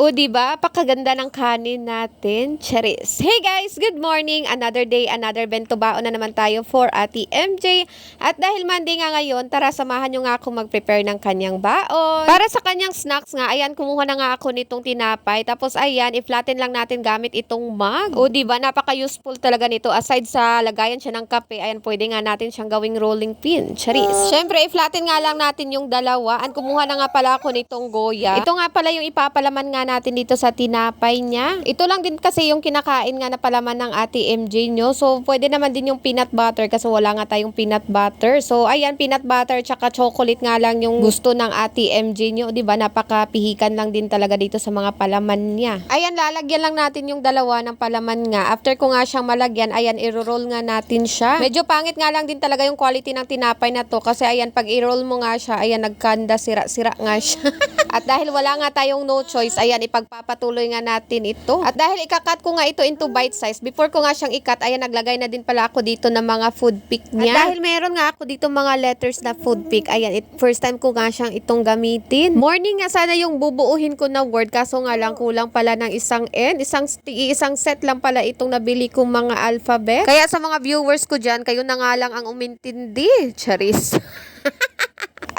O, di ba? Pakaganda ng kanin natin. Charis. Hey guys, good morning. Another day, another bento baon na naman tayo for Ate MJ. At dahil Monday nga ngayon, tara samahan nyo nga ako mag-prepare ng kanyang baon. Para sa kanyang snacks nga, ayan, kumuha na nga ako nitong tinapay. Tapos ayan, i-flatten lang natin gamit itong mug. O, di ba? Napaka-useful talaga nito. Aside sa lagayan siya ng kape, ayan, pwede nga natin siyang gawing rolling pin. Charis. Siyempre, i-flatten nga lang natin yung dalawa. At kumuha na nga pala ako nitong goya. Ito nga pala yung ipapalaman nga natin dito sa tinapay niya. Ito lang din kasi yung kinakain nga na palaman ng ate MJ nyo. So, pwede naman din yung peanut butter kasi wala nga tayong peanut butter. So, ayan, peanut butter tsaka chocolate nga lang yung gusto ng ate MJ nyo. ba Napakapihikan lang din talaga dito sa mga palaman niya. Ayan, lalagyan lang natin yung dalawa ng palaman nga. After ko nga siyang malagyan, ayan, i-roll nga natin siya. Medyo pangit nga lang din talaga yung quality ng tinapay na to kasi ayan, pag i-roll mo nga siya, ayan, nagkanda, sira-sira nga siya. At dahil wala nga tayong no choice, ayan, ipagpapatuloy nga natin ito. At dahil ikakat ko nga ito into bite size, before ko nga siyang ikat, ayan, naglagay na din pala ako dito ng mga food pick niya. At dahil meron nga ako dito mga letters na food pick, ayan, it, first time ko nga siyang itong gamitin. Morning nga sana yung bubuuhin ko na word, kaso nga lang kulang pala ng isang N, isang, isang set lang pala itong nabili kong mga alphabet. Kaya sa mga viewers ko dyan, kayo na nga lang ang umintindi. Charis.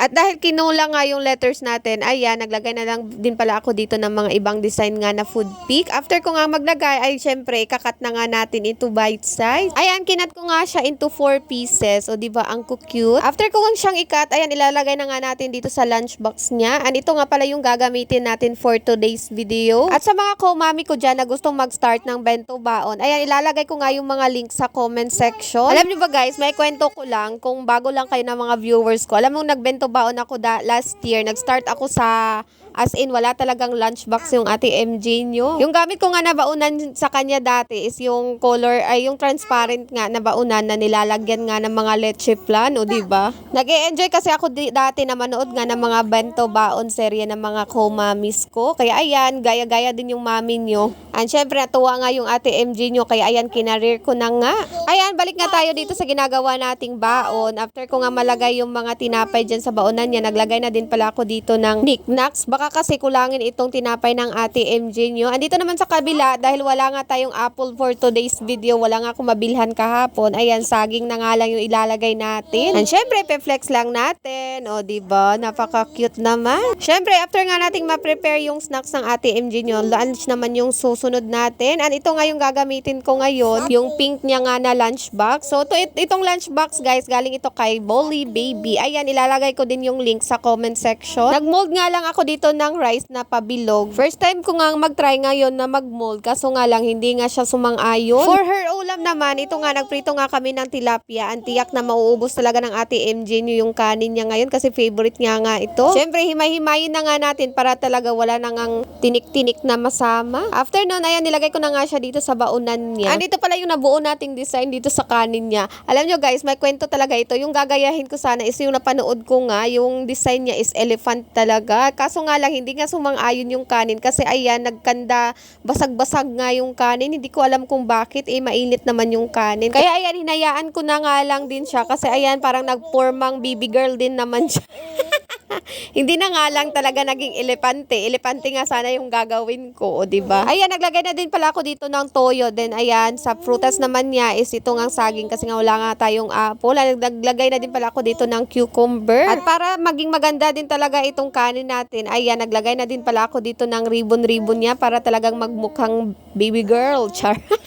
At dahil kinulang nga yung letters natin, ayan, naglagay na lang din pala ako dito ng mga ibang design nga na food pick. After ko nga maglagay, ay syempre, kakat na nga natin into bite size. Ayan, kinat ko nga siya into 4 pieces. O, di ba ang cute? After ko nga siyang ikat, ayan, ilalagay na nga natin dito sa lunchbox niya. And ito nga pala yung gagamitin natin for today's video. At sa mga komami ko dyan na gustong mag-start ng bento baon, ayan, ilalagay ko nga yung mga link sa comment section. Alam niyo ba guys, may kwento ko lang, kung bago lang kayo ng mga viewers ko, alam mo, nagbento baon ako da last year. Nag-start ako sa As in, wala talagang lunchbox yung ate MJ nyo. Yung gamit ko nga na baunan sa kanya dati is yung color, ay yung transparent nga na baunan na nilalagyan nga ng mga leche plan, o diba? nag enjoy kasi ako dati na manood nga ng mga bento baon serye ng mga co-mamis ko. Kaya ayan, gaya-gaya din yung mami nyo. And syempre, natuwa nga yung ate MJ nyo. Kaya ayan, kinareer ko na nga. Ayan, balik nga tayo dito sa ginagawa nating baon. After ko nga malagay yung mga tinapay dyan sa baonan niya, naglagay na din pala ako dito ng knickknacks. Baka kasi kulangin itong tinapay ng ate MJ nyo. Andito naman sa kabila, dahil wala nga tayong apple for today's video, wala nga akong mabilhan kahapon. Ayan, saging na nga lang yung ilalagay natin. And syempre, pe-flex lang natin. O, diba? Napaka-cute naman. Syempre, after nga nating ma-prepare yung snacks ng ate MJ nyo, lunch naman yung susunod natin. And ito nga yung gagamitin ko ngayon, yung pink niya nga na lunchbox. So, to, it, itong lunchbox, guys, galing ito kay Bolly Baby. Ayan, ilalagay ko din yung link sa comment section. Nag-mold nga lang ako dito ng rice na pabilog. First time ko nga mag-try ngayon na mag-mold, kaso nga lang, hindi nga siya sumang-ayon. For her ulam naman, ito nga, nagprito nga kami ng tilapia. Ang tiyak na mauubos talaga ng ate MJ nyo yung kanin niya ngayon kasi favorite niya nga ito. Siyempre, himay-himayin na nga natin para talaga wala nang ang tinik-tinik na masama. After nun, ayan, nilagay ko na nga siya dito sa baunan niya. Andito pala yung nabuo nating design dito sa kanin niya. Alam nyo guys, may kwento talaga ito. Yung gagayahin ko sana is yung napanood ko nga, yung design niya is elephant talaga. Kaso nga lang, hindi nga sumang-ayon yung kanin kasi ayan, nagkanda, basag-basag nga yung kanin. Hindi ko alam kung bakit, eh, mainit naman yung kanin. Kaya ayan, hinayaan ko na nga lang din siya kasi ayan, parang nagpormang baby girl din naman siya. Hindi na nga lang talaga naging elepante. Elepante nga sana yung gagawin ko, o di ba? Ayan, naglagay na din pala ako dito ng toyo. Then ayan, sa prutas naman niya is ito nga saging kasi nga wala nga tayong apple. Naglagay na din pala ako dito ng cucumber. At para maging maganda din talaga itong kanin natin, ayan, naglagay na din pala ako dito ng ribbon-ribbon niya para talagang magmukhang baby girl. Char.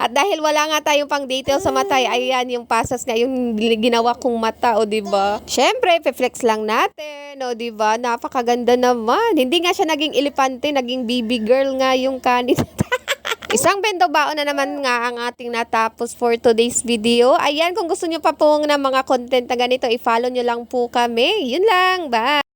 At dahil wala nga tayong pang detail sa mata, ayan yung pasas nga yung ginawa kong mata, o di ba? Syempre, pe-flex lang natin, o di ba? Napakaganda naman. Hindi nga siya naging elepante, naging baby girl nga yung kanin. Isang bento baon na naman nga ang ating natapos for today's video. Ayan, kung gusto nyo pa po ng mga content na ganito, i-follow nyo lang po kami. Yun lang, bye!